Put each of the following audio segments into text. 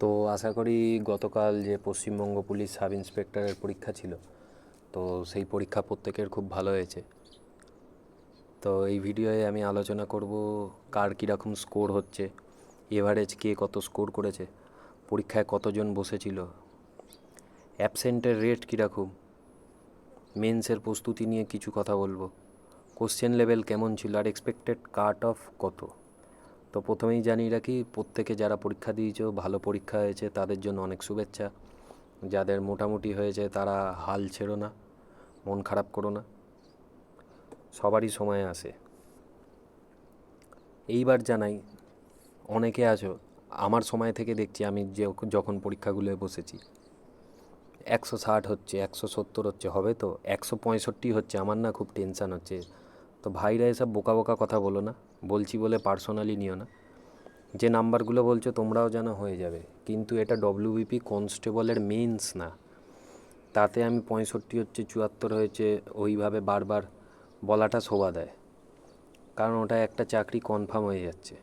তো আশা করি গতকাল যে পশ্চিমবঙ্গ পুলিশ সাব ইন্সপেক্টরের পরীক্ষা ছিল, তো সেই পরীক্ষা প্রত্যেকের খুব ভালো হয়েছে। তো এই ভিডিওয়ে আমি আলোচনা করব কার কীরকম স্কোর হচ্ছে, এভারেজ কে কত স্কোর করেছে, পরীক্ষায় কতজন বসেছিল, অ্যাবসেন্টের রেট কীরকম, মেন্সের প্রস্তুতি নিয়ে কিছু কথা বলব, কোশ্চেন লেভেল কেমন ছিল, আর এক্সপেক্টেড কাট অফ কত। তো প্রথমেই জানিয়ে রাখি, প্রত্যেকে যারা পরীক্ষা দিয়েছ, ভালো পরীক্ষা হয়েছে, তাদের জন্য অনেক শুভেচ্ছা। যাদের মোটামুটি হয়েছে, তারা হাল ছেড়ো না, মন খারাপ করো না। সবারই সময় আসে এইবার জানাই, অনেকে আছো, আমার সময় থেকে দেখছি আমি যে যখন পরীক্ষাগুলোয় বসেছি, একশো ষাট হচ্ছে, একশো সত্তর হচ্ছে, হবে তো? একশো পঁয়ষট্টি হচ্ছে, আমার না খুব টেনশান হচ্ছে। তো ভাইরা এসব বোকা বোকা কথা বলো না। বলছি বলে পার্সোনালি নিও না। যে নাম্বারগুলো বলছো তোমরাও যেন হয়ে যাবে। কিন্তু এটা ডব্লিউবিপি কনস্টেবলের মেন্স না। তাতে আমি পঁয়ষট্টি হচ্ছে, চুয়াত্তর হয়েছে, ওইভাবে বারবার বলাটা শোভা দেয়। কারণ ওটা একটা চাকরি কনফার্ম হয়ে যাচ্ছে।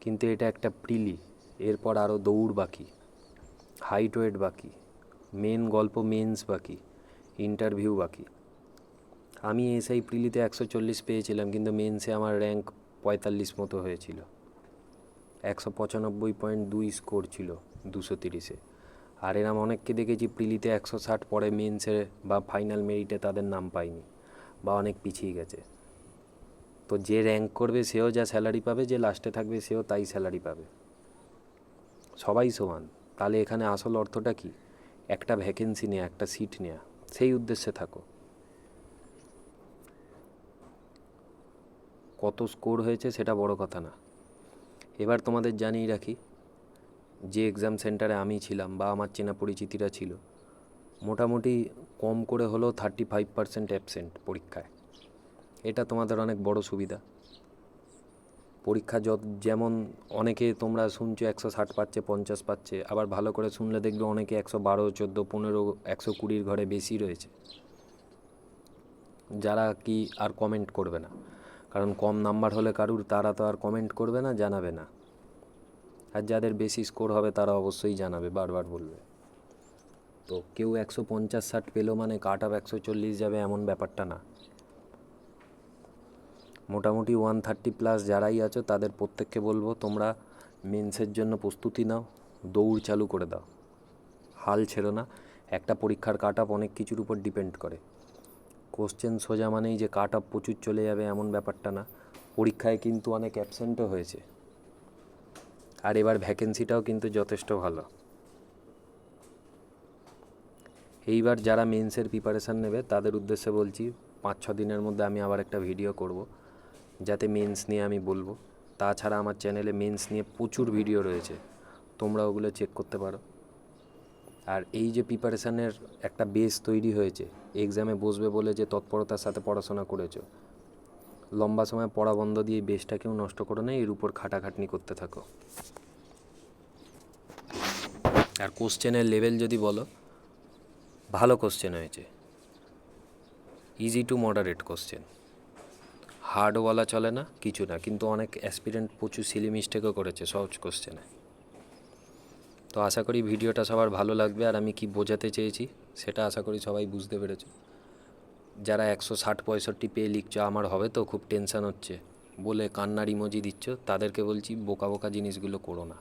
কিন্তু এটা একটা প্রিলি, এরপর আরও দৌড় বাকি হাইট ওয়েট বাকি মেন গল্প মেন্স বাকি ইন্টারভিউ বাকি। আমি এসআই প্রিলিতে একশো চল্লিশ পেয়েছিলাম, কিন্তু মেন্সে আমার র্যাঙ্ক পঁয়তাল্লিশ মতো হয়েছিল। একশো পঁচানব্বই পয়েন্ট দুই স্কোর ছিল দুশো তিরিশে। আর এরম অনেককে দেখেছি প্রিলিতে একশো ষাট, পরে মেন্সে বা ফাইনাল মেরিটে তাদের নাম পায়নি বা অনেক পিছিয়ে গেছে। তো যে র্যাঙ্ক করবে সেও যা স্যালারি পাবে, যে লাস্টে থাকবে সেও তাই স্যালারি পাবে। সবাই সমান। তাহলে এখানে আসল অর্থটা কি? একটা ভ্যাকেন্সি নেওয়া একটা সিট নেওয়া সেই উদ্দেশ্যে থাকো। কত স্কোর হয়েছে সেটা বড় কথা না। এবার তোমাদের জানিয়ে রাখি, যে এক্সাম সেন্টারে আমি ছিলাম বা আমার চেনা পরিচিতিরা ছিল, মোটামুটি কম করে হলেও থার্টি ফাইভ পার্সেন্ট অ্যাবসেন্ট পরীক্ষায়। এটা তোমাদের অনেক বড় সুবিধা। পরীক্ষা যত যেমন অনেকে তোমরা শুনছো একশো ষাট পাচ্ছে, পঞ্চাশ পাচ্ছে, আবার ভালো করে শুনলে দেখবে অনেকে একশো বারো, চোদ্দ, পনেরো, একশো কুড়ির ঘরে বেশি রয়েছে। যারা কি আর কমেন্ট করবে না। কারণ কম নাম্বার হলে কারুর তারা তো আর কমেন্ট করবে না, জানাবে না। আর যাদের বেশি স্কোর হবে তারা অবশ্যই জানাবে, বারবার বলবে। তো কেউ একশো পঞ্চাশ, ষাট পেল মানে কাট আপ একশো চল্লিশ যাবে এমন ব্যাপারটা না। মোটামুটি ওয়ান থার্টি প্লাস যারাই আছো তাদের প্রত্যেককে বলব, তোমরা মেন্সের জন্য প্রস্তুতি নাও, দৌড় চালু করে দাও। হাল ছেড়ো না, একটা পরীক্ষার কাট আপ অনেক কিছুর উপর ডিপেন্ড করে। কোশ্চেন সোজা মানেই যে কাট আপ প্রচুর চলে যাবে এমন ব্যাপারটা না। পরীক্ষায় কিন্তু অনেক অ্যাবসেন্টও হয়েছে। আর এবার ভ্যাকেন্সিটাও কিন্তু যথেষ্ট ভালো। এইবার যারা মেন্সের প্রিপারেশান নেবে, তাদের উদ্দেশ্যে বলছি পাঁচ ছ দিনের মধ্যে আমি আবার একটা ভিডিও করব, যাতে মেন্স নিয়ে আমি বলব। তাছাড়া আমার চ্যানেলে মেন্স নিয়ে প্রচুর ভিডিও রয়েছে। তোমরা ওগুলো চেক করতে পারো। আর এই যে প্রিপারেশানের একটা বেস তৈরি হয়েছে এক্সামে বসবে বলে যে তৎপরতার সাথে পড়াশোনা করেছ, লম্বা সময় পড়া বন্ধ দিয়ে বেসটাকেও নষ্ট করে না, এর উপর খাটাখাটনি করতে থাকো। আর কোশ্চেনের লেভেল যদি বলো, ভালো কোশ্চেন হয়েছে। Easy to moderate question hard বলা চলে না, কিছু না, কিন্তু অনেক অ্যাসপিরেন্ট প্রচুর সিলি মিস্টেকও করেছে, সহজ কোশ্চেনে তো আশা করি ভিডিওটা সবার ভালো লাগবে আর আমি কি বোঝাতে চেয়েছি সেটা আশা করি সবাই বুঝতে পেরেছ। যারা একশো ষাট পঁয়ষট্টি পেয়ে লিখছো, আমার হবে তো, খুব টেনশান হচ্ছে। বলে কান্নার ইমোজি দিচ্ছ, তাদেরকে বলছি বোকা বোকা জিনিসগুলো করো না।